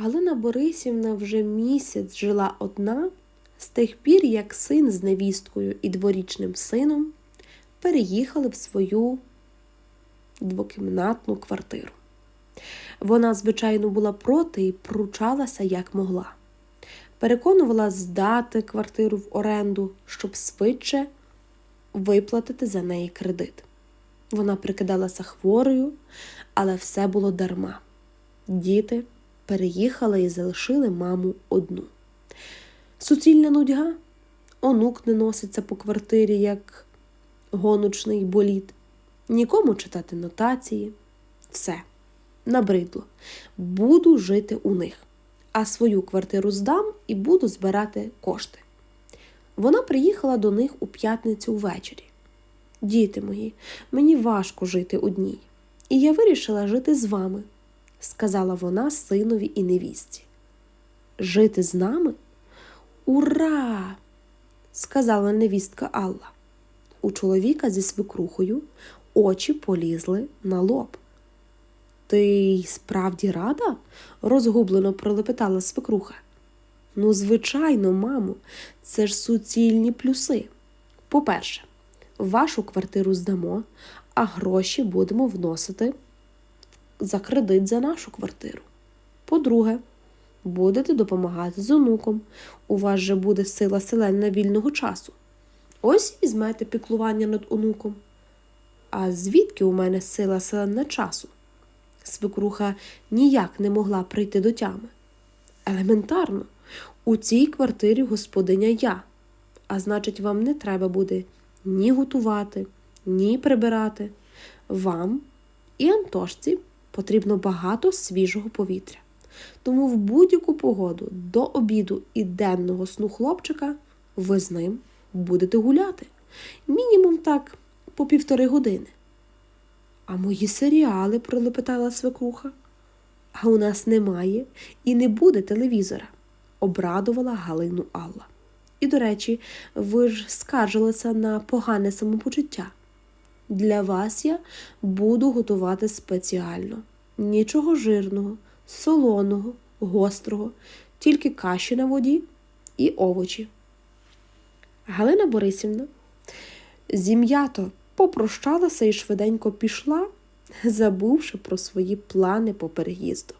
Галина Борисівна вже місяць жила одна з тих пір, як син з невісткою і дворічним сином переїхали в свою двокімнатну квартиру. Вона, звичайно, була проти і пручалася як могла. Переконувала здати квартиру в оренду, щоб швидше виплатити за неї кредит. Вона прикидалася хворою, але все було дарма. Діти переїхали і залишили маму одну. Суцільна нудьга, онук не носиться по квартирі, як гоночний боліт, нікому читати нотації. Все, набридло. Буду жити у них, а свою квартиру здам і буду збирати кошти. Вона приїхала до них у п'ятницю ввечері. Діти мої, мені важко жити одній, і я вирішила жити з вами, сказала вона синові і невістці. Жити з нами? Ура! сказала невістка Алла. У чоловіка зі свекрухою очі полізли на лоб. Ти справді рада? розгублено пролепетала свекруха. Ну, звичайно, мамо, це ж суцільні плюси. По-перше, вашу квартиру здамо, а гроші будемо вносити за кредит за нашу квартиру. По-друге, будете допомагати з онуком. У вас же буде сила селена вільного часу. Ось візьмете піклування над онуком. А звідки у мене сила селена часу? Свекруха ніяк не могла прийти до тями. Елементарно, у цій квартирі господиня я, а значить, вам не треба буде ні готувати, ні прибирати. Вам і Антошці потрібно багато свіжого повітря. Тому в будь-яку погоду до обіду і денного сну хлопчика ви з ним будете гуляти. Мінімум так по півтори години. А мої серіали, пролепетала свекруха. А у нас немає і не буде телевізора, обрадувала Галину Алла. І, до речі, ви ж скаржилися на погане самопочуття. Для вас я буду готувати спеціально. Нічого жирного, солоного, гострого, тільки каші на воді і овочі. Галина Борисівна зім'ято попрощалася і швиденько пішла, забувши про свої плани по переїзду.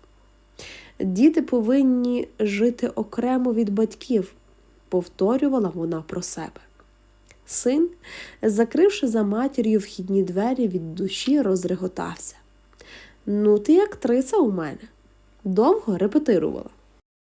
Діти повинні жити окремо від батьків, повторювала вона про себе. Син, закривши за матір'ю вхідні двері, від душі розреготався. Ну, ти актриса у мене. Довго репетирувала.